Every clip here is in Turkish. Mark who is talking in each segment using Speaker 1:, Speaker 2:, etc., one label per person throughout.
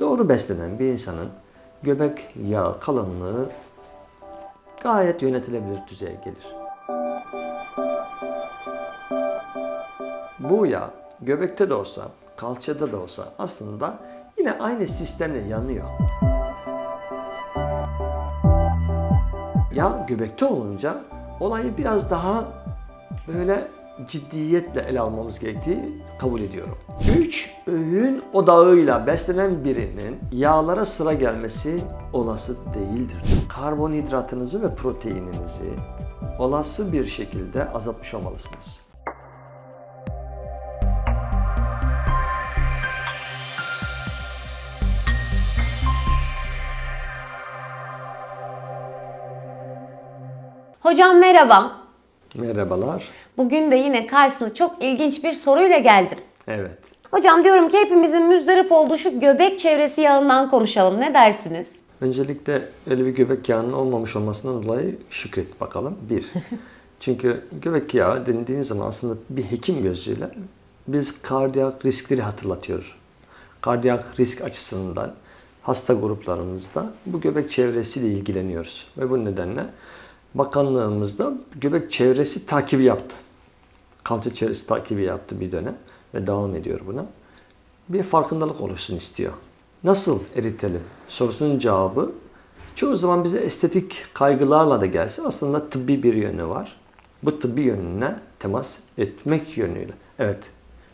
Speaker 1: doğru beslenen bir insanın göbek yağı kalınlığı gayet yönetilebilir düzeye gelir. Bu yağ göbekte de olsa, kalçada da olsa aslında yine aynı sistemle yanıyor. Yağ göbekte olunca olayı biraz daha böyle ciddiyetle ele almamız gerektiği kabul ediyorum. 3 öğün odağıyla beslenen birinin yağlara sıra gelmesi olası değildir. Karbonhidratınızı ve proteininizi olası bir şekilde azaltmış olmalısınız.
Speaker 2: Hocam merhaba.
Speaker 1: Merhabalar.
Speaker 2: Bugün de yine karşısına çok ilginç bir soruyla geldim.
Speaker 1: Evet.
Speaker 2: Hocam diyorum ki hepimizin müzdarip olduğu şu göbek çevresi yağından konuşalım. Ne dersiniz?
Speaker 1: Öncelikle öyle bir göbek yağının olmamış olmasından dolayı şükret bakalım. Bir. Çünkü göbek yağı denildiğiniz zaman aslında bir hekim gözüyle biz kardiyak riskleri hatırlatıyor. Kardiyak risk açısından hasta gruplarımızda bu göbek çevresiyle ilgileniyoruz. Ve bu nedenle bakanlığımızda göbek çevresi takibi yaptı. Kalça çevresi takibi yaptı bir dönem ve devam ediyor buna bir farkındalık oluşsun istiyor. Nasıl eritelim sorusunun cevabı çoğu zaman bize estetik kaygılarla da gelse aslında tıbbi bir yönü var. Bu tıbbi yönüne temas etmek yönüyle. Evet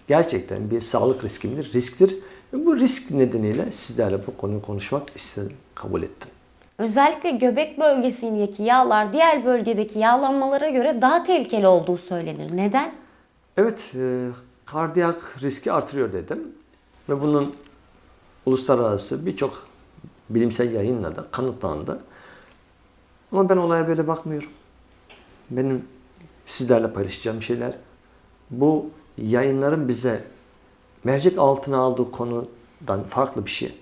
Speaker 1: gerçekten bir sağlık riski midir? Risktir. Bu risk nedeniyle sizlerle bu konuyu konuşmak istedim, kabul ettim.
Speaker 2: Özellikle göbek bölgesindeki yağlar diğer bölgedeki yağlanmalara göre daha tehlikeli olduğu söylenir. Neden?
Speaker 1: Evet, e, kardiyak riski artırıyor dedim. Ve bunun uluslararası birçok bilimsel yayınla da kanıtlandı. Ama ben olaya böyle bakmıyorum. Benim sizlerle paylaşacağım şeyler bu yayınların bize mercek altına aldığı konudan farklı bir şey.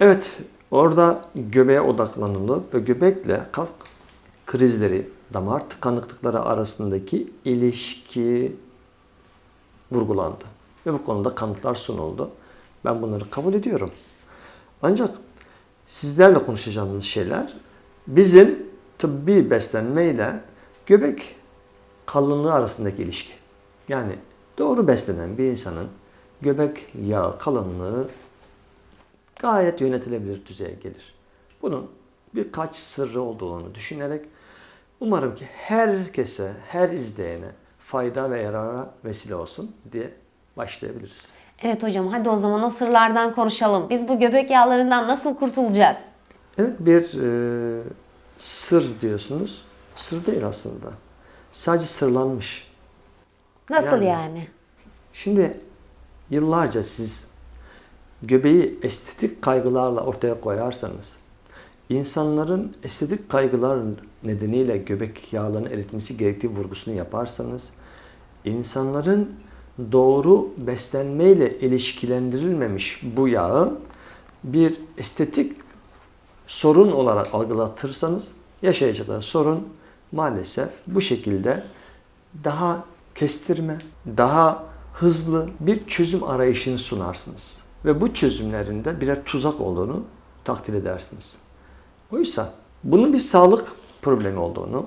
Speaker 1: Evet, orada göbeğe odaklanılıp ve göbekle kalp krizleri, damar tıkanıklıkları arasındaki ilişki vurgulandı. Ve bu konuda kanıtlar sunuldu. Ben bunları kabul ediyorum. Ancak sizlerle konuşacağımız şeyler bizim tıbbi beslenmeyle göbek kalınlığı arasındaki ilişki. Yani doğru beslenen bir insanın göbek yağı kalınlığı gayet yönetilebilir düzeye gelir. Bunun birkaç sırrı olduğunu düşünerek umarım ki herkese, her izleyene fayda ve yarara vesile olsun diye başlayabiliriz.
Speaker 2: Evet hocam hadi o zaman o sırlardan konuşalım. Biz bu göbek yağlarından nasıl kurtulacağız?
Speaker 1: Evet bir e, sır diyorsunuz. Sır değil aslında. Sadece sırlanmış.
Speaker 2: Nasıl
Speaker 1: Yani-
Speaker 2: yani?
Speaker 1: Şimdi yıllarca siz göbeği estetik kaygılarla ortaya koyarsanız, insanların estetik kaygılar nedeniyle göbek yağlarını eritmesi gerektiği vurgusunu yaparsanız, insanların doğru beslenmeyle ilişkilendirilmemiş bu yağı bir estetik sorun olarak algılatırsanız yaşayacakları sorun maalesef bu şekilde daha kestirme, daha hızlı bir çözüm arayışını sunarsınız. Ve bu çözümlerin de birer tuzak olduğunu takdir edersiniz. Oysa bunun bir sağlık problemi olduğunu,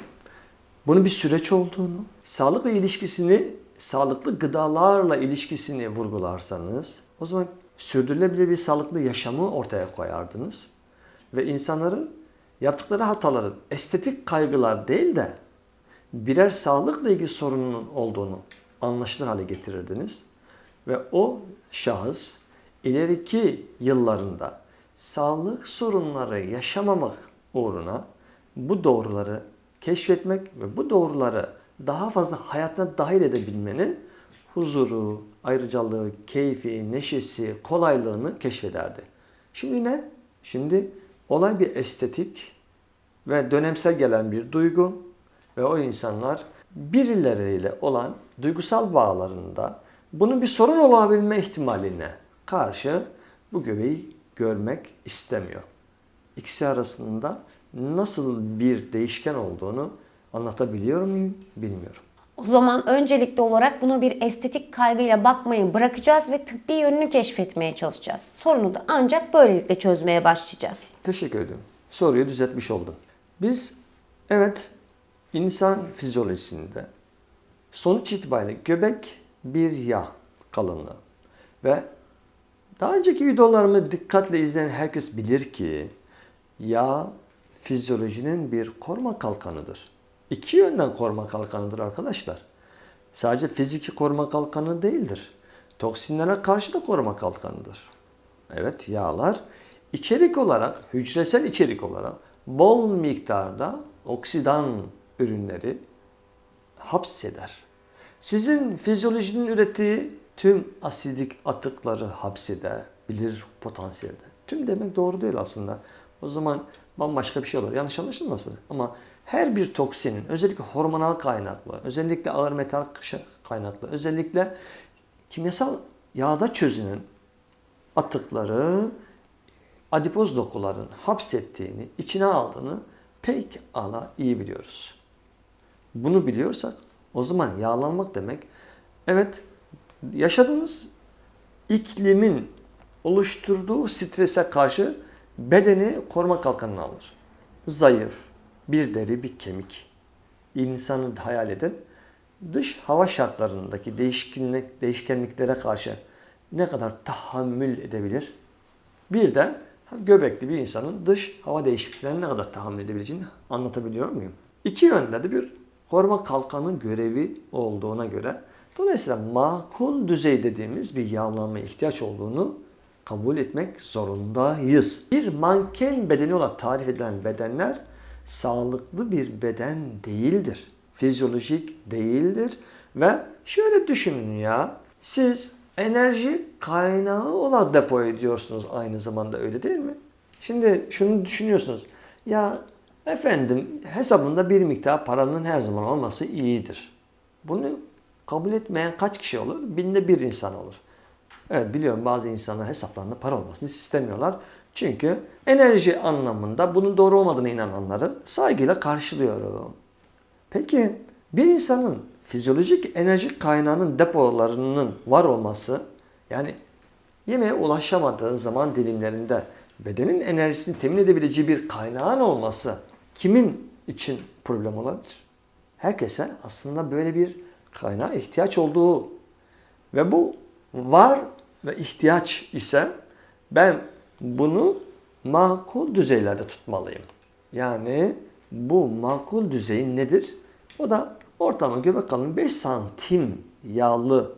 Speaker 1: bunun bir süreç olduğunu, sağlıkla ilişkisini, sağlıklı gıdalarla ilişkisini vurgularsanız o zaman sürdürülebilir bir sağlıklı yaşamı ortaya koyardınız. Ve insanların yaptıkları hataların estetik kaygılar değil de birer sağlıkla ilgili sorunun olduğunu anlaşılır hale getirirdiniz. Ve o şahıs ileriki yıllarında sağlık sorunları yaşamamak uğruna bu doğruları keşfetmek ve bu doğruları daha fazla hayatına dahil edebilmenin huzuru, ayrıcalığı, keyfi, neşesi, kolaylığını keşfederdi. Şimdi ne? Şimdi olay bir estetik ve dönemsel gelen bir duygu ve o insanlar birileriyle olan duygusal bağlarında bunun bir sorun olabilme ihtimaline karşı bu göbeği görmek istemiyor. İkisi arasında nasıl bir değişken olduğunu anlatabiliyor muyum bilmiyorum.
Speaker 2: O zaman öncelikli olarak buna bir estetik kaygıyla bakmayı bırakacağız ve tıbbi yönünü keşfetmeye çalışacağız. Sorunu da ancak böylelikle çözmeye başlayacağız.
Speaker 1: Teşekkür ederim. Soruyu düzeltmiş oldum. Biz evet insan fizyolojisinde sonuç itibariyle göbek bir yağ kalınlığı ve daha önceki videolarımı dikkatle izleyen herkes bilir ki yağ fizyolojinin bir koruma kalkanıdır. İki yönden koruma kalkanıdır arkadaşlar. Sadece fiziki koruma kalkanı değildir. Toksinlere karşı da koruma kalkanıdır. Evet yağlar içerik olarak, hücresel içerik olarak bol miktarda oksidan ürünleri hapseder. Sizin fizyolojinin ürettiği tüm asidik atıkları hapsedebilir potansiyelde. Tüm demek doğru değil aslında. O zaman bambaşka bir şey olur. Yanlış anlaşılmasın. Ama her bir toksinin özellikle hormonal kaynaklı, özellikle ağır metal kaynaklı, özellikle kimyasal yağda çözünen atıkları adipoz dokuların hapsettiğini, içine aldığını pek ala iyi biliyoruz. Bunu biliyorsak o zaman yağlanmak demek evet yaşadığınız iklimin oluşturduğu strese karşı bedeni koruma kalkanını alır. Zayıf, bir deri bir kemik. İnsanı hayal edin. Dış hava şartlarındaki değişkenlik, değişkenliklere karşı ne kadar tahammül edebilir? Bir de göbekli bir insanın dış hava değişikliklerine ne kadar tahammül edebileceğini anlatabiliyor muyum? İki yönde de bir koruma kalkanı görevi olduğuna göre dolayısıyla makul düzey dediğimiz bir yağlanma ihtiyaç olduğunu kabul etmek zorundayız. Bir manken bedeni olarak tarif edilen bedenler sağlıklı bir beden değildir. Fizyolojik değildir ve şöyle düşünün ya siz enerji kaynağı olarak depo ediyorsunuz aynı zamanda öyle değil mi? Şimdi şunu düşünüyorsunuz. Ya efendim hesabında bir miktar paranın her zaman olması iyidir. Bunu kabul etmeyen kaç kişi olur? Binde bir insan olur. Evet biliyorum bazı insanlar hesaplarında para olmasını istemiyorlar. Çünkü enerji anlamında bunun doğru olmadığına inananları saygıyla karşılıyorum. Peki bir insanın fizyolojik enerji kaynağının depolarının var olması yani yemeğe ulaşamadığı zaman dilimlerinde bedenin enerjisini temin edebileceği bir kaynağın olması kimin için problem olabilir? Herkese aslında böyle bir kaynağa ihtiyaç olduğu ve bu var ve ihtiyaç ise ben bunu makul düzeylerde tutmalıyım. Yani bu makul düzey nedir? O da ortalama göbek kalınlığı 5 santim yağlı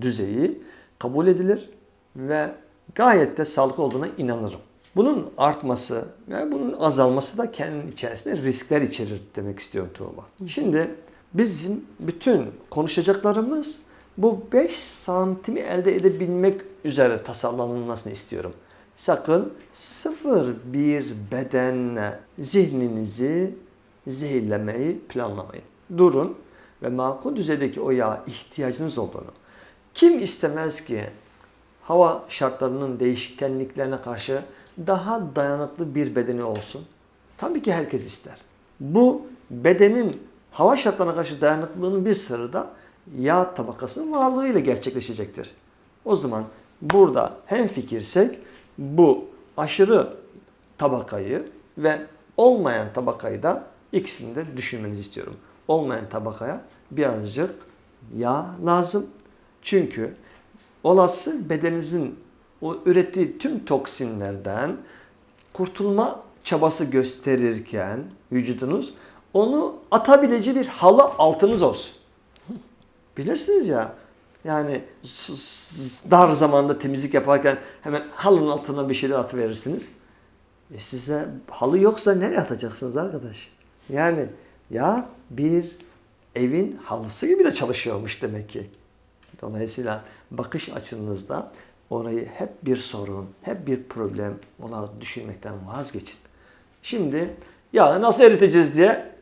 Speaker 1: düzeyi kabul edilir ve gayet de sağlıklı olduğuna inanırım. Bunun artması ve bunun azalması da kendinin içerisinde riskler içerir demek istiyorum Tuğba. Şimdi bizim bütün konuşacaklarımız bu 5 santimi elde edebilmek üzere tasarlanılmasını istiyorum. Sakın sıfır bir bedenle zihninizi zehirlemeyi planlamayın. Durun ve makul düzeydeki o yağ ihtiyacınız olduğunu. Kim istemez ki hava şartlarının değişkenliklerine karşı daha dayanıklı bir bedeni olsun? Tabii ki herkes ister. Bu bedenin hava şartlarına karşı dayanıklılığının bir sırrı da yağ tabakasının varlığıyla gerçekleşecektir. O zaman burada hem fikirsek bu aşırı tabakayı ve olmayan tabakayı da ikisini de düşünmenizi istiyorum. Olmayan tabakaya birazcık yağ lazım. Çünkü olası bedeninizin o ürettiği tüm toksinlerden kurtulma çabası gösterirken vücudunuz onu atabileceği bir halı altınız olsun. Bilirsiniz ya yani dar zamanda temizlik yaparken hemen halının altına bir şeyler atıverirsiniz. E size halı yoksa nereye atacaksınız arkadaş? Yani ya bir evin halısı gibi de çalışıyormuş demek ki. Dolayısıyla bakış açınızda orayı hep bir sorun, hep bir problem olarak düşünmekten vazgeçin. Şimdi ya nasıl eriteceğiz diye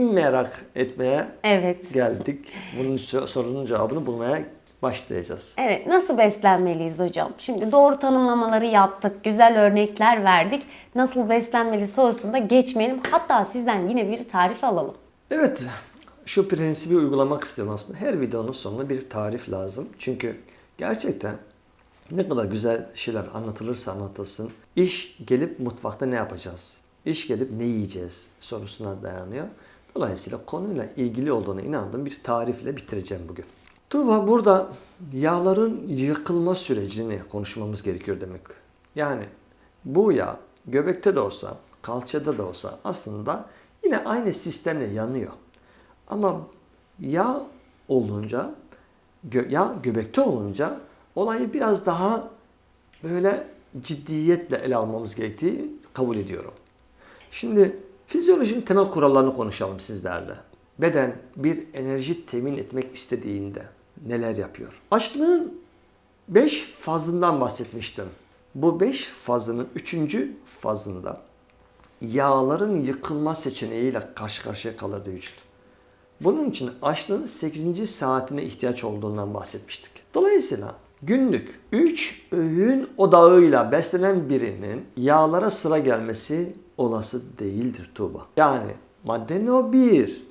Speaker 1: merak etmeye
Speaker 2: Evet.
Speaker 1: geldik. Bunun sorunun cevabını bulmaya başlayacağız.
Speaker 2: Evet, nasıl beslenmeliyiz hocam? Şimdi doğru tanımlamaları yaptık, güzel örnekler verdik. Nasıl beslenmeli sorusunda geçmeyelim. Hatta sizden yine bir tarif alalım.
Speaker 1: Evet, şu prensibi uygulamak istiyorum aslında. Her videonun sonunda bir tarif lazım. Çünkü gerçekten ne kadar güzel şeyler anlatılırsa anlatılsın. iş gelip mutfakta ne yapacağız? İş gelip ne yiyeceğiz sorusuna dayanıyor. Dolayısıyla konuyla ilgili olduğuna inandığım bir tarifle bitireceğim bugün. Tuğba burada yağların yıkılma sürecini konuşmamız gerekiyor demek. Yani bu yağ göbekte de olsa, kalçada da olsa aslında yine aynı sistemle yanıyor. Ama yağ olunca, gö- yağ göbekte olunca olayı biraz daha böyle ciddiyetle ele almamız gerektiği kabul ediyorum. Şimdi fizyolojinin temel kurallarını konuşalım sizlerle. Beden bir enerji temin etmek istediğinde neler yapıyor? Açlığın 5 fazından bahsetmiştim. Bu 5 fazının 3. fazında yağların yıkılma seçeneğiyle karşı karşıya kalırdı vücut. Bunun için açlığın 8. saatine ihtiyaç olduğundan bahsetmiştik. Dolayısıyla günlük 3 öğün odağıyla beslenen birinin yağlara sıra gelmesi olası değildir Tuğba. Yani madde ne o? Bir,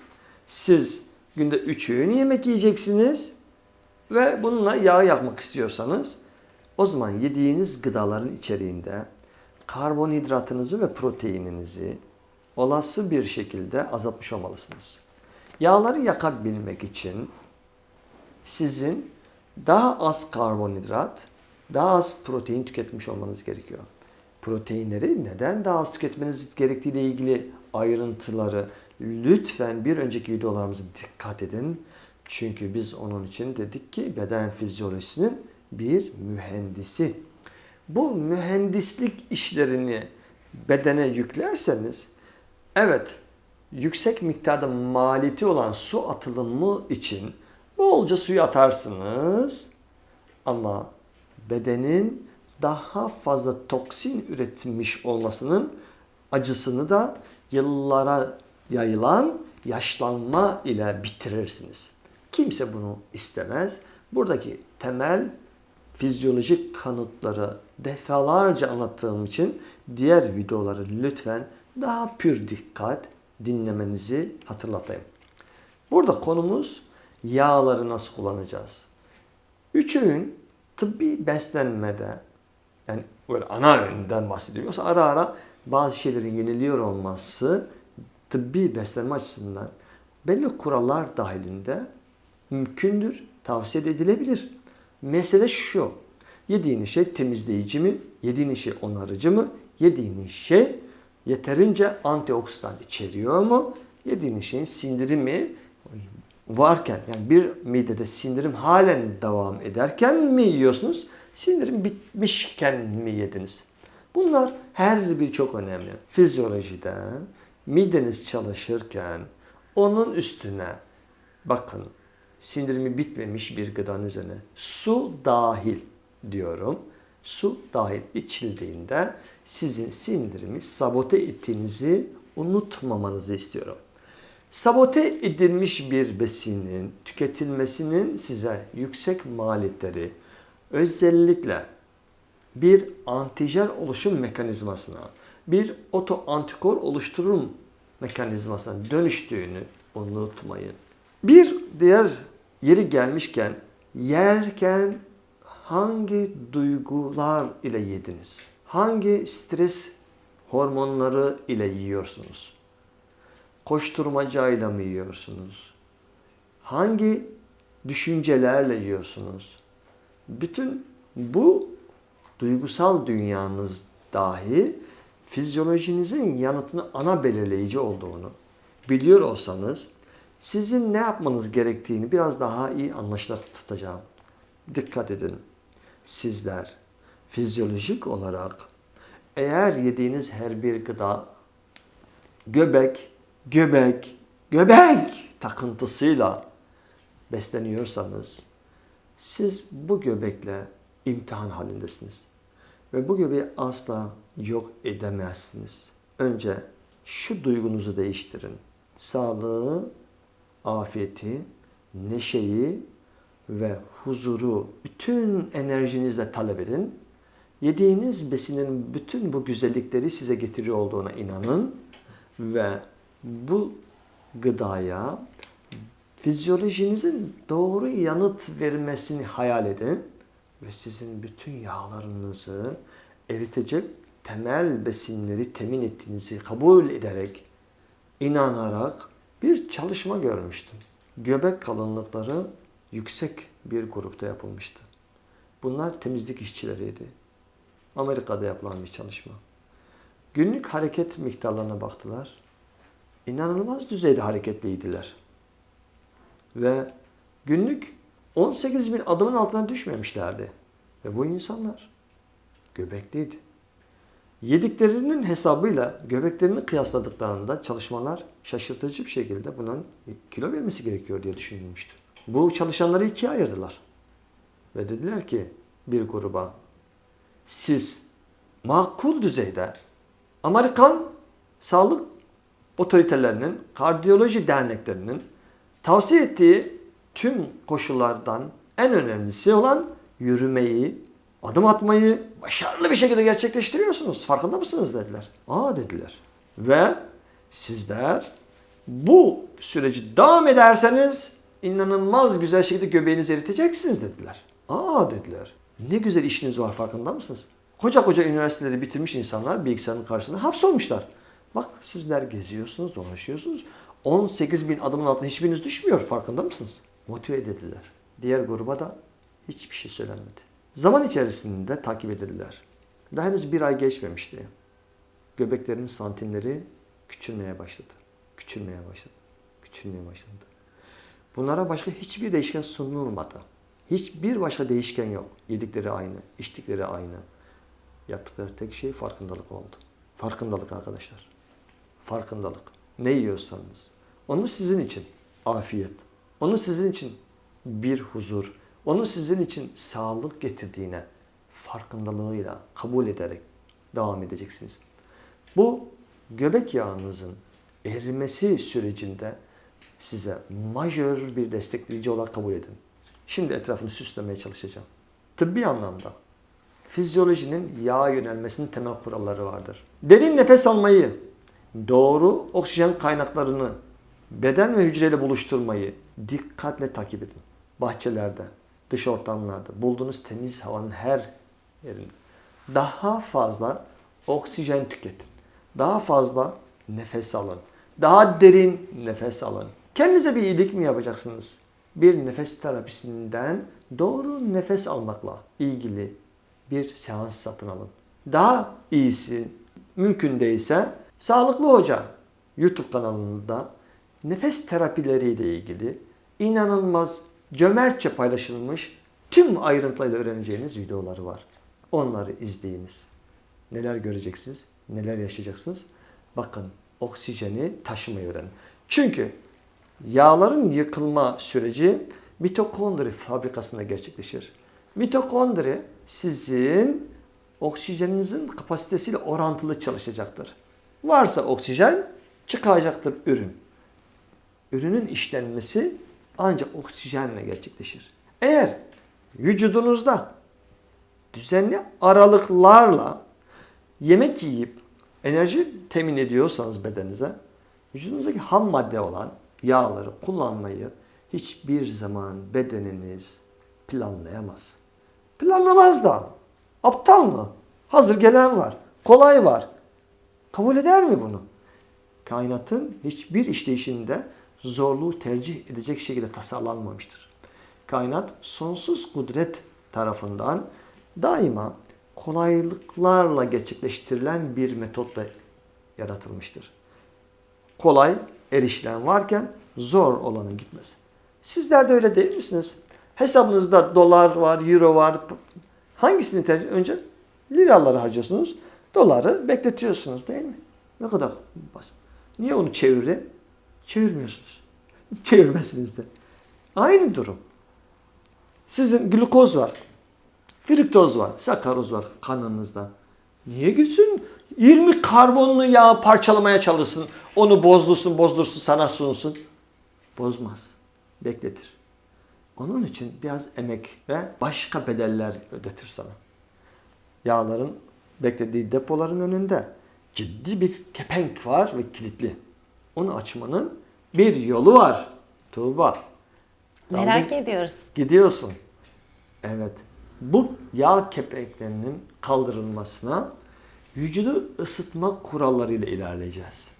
Speaker 1: siz günde 3 öğün yemek yiyeceksiniz ve bununla yağ yakmak istiyorsanız o zaman yediğiniz gıdaların içeriğinde karbonhidratınızı ve proteininizi olası bir şekilde azaltmış olmalısınız. Yağları yakabilmek için sizin daha az karbonhidrat, daha az protein tüketmiş olmanız gerekiyor. Proteinleri neden daha az tüketmeniz gerektiği ile ilgili ayrıntıları lütfen bir önceki videolarımıza dikkat edin. Çünkü biz onun için dedik ki beden fizyolojisinin bir mühendisi. Bu mühendislik işlerini bedene yüklerseniz evet yüksek miktarda maliyeti olan su atılımı için bolca suyu atarsınız ama bedenin daha fazla toksin üretmiş olmasının acısını da yıllara yayılan yaşlanma ile bitirirsiniz. Kimse bunu istemez. Buradaki temel fizyolojik kanıtları defalarca anlattığım için diğer videoları lütfen daha pür dikkat dinlemenizi hatırlatayım. Burada konumuz yağları nasıl kullanacağız? Üç öğün tıbbi beslenmede böyle ana öğünden bahsediyorum. Yoksa ara ara bazı şeylerin yeniliyor olması tıbbi beslenme açısından belli kurallar dahilinde mümkündür, tavsiye edilebilir. Mesele şu. Yediğiniz şey temizleyici mi? Yediğiniz şey onarıcı mı? Yediğiniz şey yeterince antioksidan içeriyor mu? Yediğiniz şeyin sindirimi varken yani bir midede sindirim halen devam ederken mi yiyorsunuz? Sindirim bitmişken mi yediniz? Bunlar her biri çok önemli. Fizyolojiden mideniz çalışırken onun üstüne bakın sindirimi bitmemiş bir gıdanın üzerine su dahil diyorum. Su dahil içildiğinde sizin sindirimi sabote ettiğinizi unutmamanızı istiyorum. Sabote edilmiş bir besinin tüketilmesinin size yüksek maliyetleri özellikle bir antijen oluşum mekanizmasına, bir oto antikor oluşturum mekanizmasına dönüştüğünü unutmayın. Bir diğer yeri gelmişken yerken hangi duygular ile yediniz? Hangi stres hormonları ile yiyorsunuz? Koşturmacayla mı yiyorsunuz? Hangi düşüncelerle yiyorsunuz? Bütün bu duygusal dünyanız dahi fizyolojinizin yanıtını ana belirleyici olduğunu biliyor olsanız sizin ne yapmanız gerektiğini biraz daha iyi anlaşılır tutacağım. Dikkat edin. Sizler fizyolojik olarak eğer yediğiniz her bir gıda göbek, göbek, göbek takıntısıyla besleniyorsanız siz bu göbekle imtihan halindesiniz. Ve bu göbeği asla yok edemezsiniz. Önce şu duygunuzu değiştirin. Sağlığı, afiyeti, neşeyi ve huzuru bütün enerjinizle talep edin. Yediğiniz besinin bütün bu güzellikleri size getiriyor olduğuna inanın ve bu gıdaya Fizyolojinizin doğru yanıt vermesini hayal edin ve sizin bütün yağlarınızı eritecek temel besinleri temin ettiğinizi kabul ederek, inanarak bir çalışma görmüştüm. Göbek kalınlıkları yüksek bir grupta yapılmıştı. Bunlar temizlik işçileriydi. Amerika'da yapılan bir çalışma. Günlük hareket miktarlarına baktılar. İnanılmaz düzeyde hareketliydiler. Ve günlük 18 bin adımın altına düşmemişlerdi. Ve bu insanlar göbekliydi. Yediklerinin hesabıyla göbeklerini kıyasladıklarında çalışmalar şaşırtıcı bir şekilde bunun kilo vermesi gerekiyor diye düşünülmüştü. Bu çalışanları ikiye ayırdılar. Ve dediler ki bir gruba siz makul düzeyde Amerikan sağlık otoritelerinin, kardiyoloji derneklerinin tavsiye ettiği tüm koşullardan en önemlisi olan yürümeyi, adım atmayı başarılı bir şekilde gerçekleştiriyorsunuz. Farkında mısınız dediler. Aa dediler. Ve sizler bu süreci devam ederseniz inanılmaz güzel şekilde göbeğinizi eriteceksiniz dediler. Aa dediler. Ne güzel işiniz var farkında mısınız? Koca koca üniversiteleri bitirmiş insanlar bilgisayarın karşısında hapsolmuşlar. Bak sizler geziyorsunuz, dolaşıyorsunuz. 18 bin adımın altına hiçbiriniz düşmüyor farkında mısınız? Motive edildiler. Diğer gruba da hiçbir şey söylenmedi. Zaman içerisinde takip edildiler. Daha henüz bir ay geçmemişti. Göbeklerinin santimleri küçülmeye başladı. Küçülmeye başladı. Küçülmeye başladı. Bunlara başka hiçbir değişken sunulmadı. Hiçbir başka değişken yok. Yedikleri aynı, içtikleri aynı. Yaptıkları tek şey farkındalık oldu. Farkındalık arkadaşlar. Farkındalık. Ne yiyorsanız. Onu sizin için afiyet. Onu sizin için bir huzur. Onu sizin için sağlık getirdiğine farkındalığıyla kabul ederek devam edeceksiniz. Bu göbek yağınızın erimesi sürecinde size majör bir destekleyici olarak kabul edin. Şimdi etrafını süslemeye çalışacağım. Tıbbi anlamda fizyolojinin yağa yönelmesinin temel kuralları vardır. Derin nefes almayı, doğru oksijen kaynaklarını, beden ve hücreyle buluşturmayı dikkatle takip edin. Bahçelerde, dış ortamlarda, bulduğunuz temiz havanın her yerinde. Daha fazla oksijen tüketin. Daha fazla nefes alın. Daha derin nefes alın. Kendinize bir iyilik mi yapacaksınız? Bir nefes terapisinden doğru nefes almakla ilgili bir seans satın alın. Daha iyisi mümkün değilse Sağlıklı Hoca YouTube kanalında nefes terapileriyle ilgili inanılmaz cömertçe paylaşılmış tüm ayrıntılarıyla öğreneceğiniz videoları var. Onları izleyiniz. Neler göreceksiniz, neler yaşayacaksınız. Bakın oksijeni taşımayı öğrenin. Çünkü yağların yıkılma süreci mitokondri fabrikasında gerçekleşir. Mitokondri sizin oksijeninizin kapasitesiyle orantılı çalışacaktır. Varsa oksijen çıkacaktır ürün. Ürünün işlenmesi ancak oksijenle gerçekleşir. Eğer vücudunuzda düzenli aralıklarla yemek yiyip enerji temin ediyorsanız bedeninize vücudunuzdaki ham madde olan yağları kullanmayı hiçbir zaman bedeniniz planlayamaz. Planlamaz da. Aptal mı? Hazır gelen var. Kolay var. Kabul eder mi bunu? Kainatın hiçbir işleyişinde zorluğu tercih edecek şekilde tasarlanmamıştır. Kainat sonsuz kudret tarafından daima kolaylıklarla gerçekleştirilen bir metotla yaratılmıştır. Kolay erişilen varken zor olanın gitmez. Sizler de öyle değil misiniz? Hesabınızda dolar var, euro var. Hangisini tercih? Önce liraları harcıyorsunuz. Doları bekletiyorsunuz değil mi? Ne kadar basit. Niye onu çevirin? Çevirmiyorsunuz. Çevirmezsiniz de. Aynı durum. Sizin glukoz var. Fruktoz var. Sakaroz var kanınızda. Niye gitsin? 20 karbonlu yağ parçalamaya çalışsın. Onu bozdursun, bozdursun, sana sunsun. Bozmaz. Bekletir. Onun için biraz emek ve başka bedeller ödetir sana. Yağların beklediği depoların önünde ciddi bir kepenk var ve kilitli. Onu açmanın bir yolu var. Tuğba.
Speaker 2: Merak
Speaker 1: Randik
Speaker 2: ediyoruz.
Speaker 1: Gidiyorsun. Evet. Bu yağ kepenklerinin kaldırılmasına vücudu ısıtma kurallarıyla ilerleyeceğiz.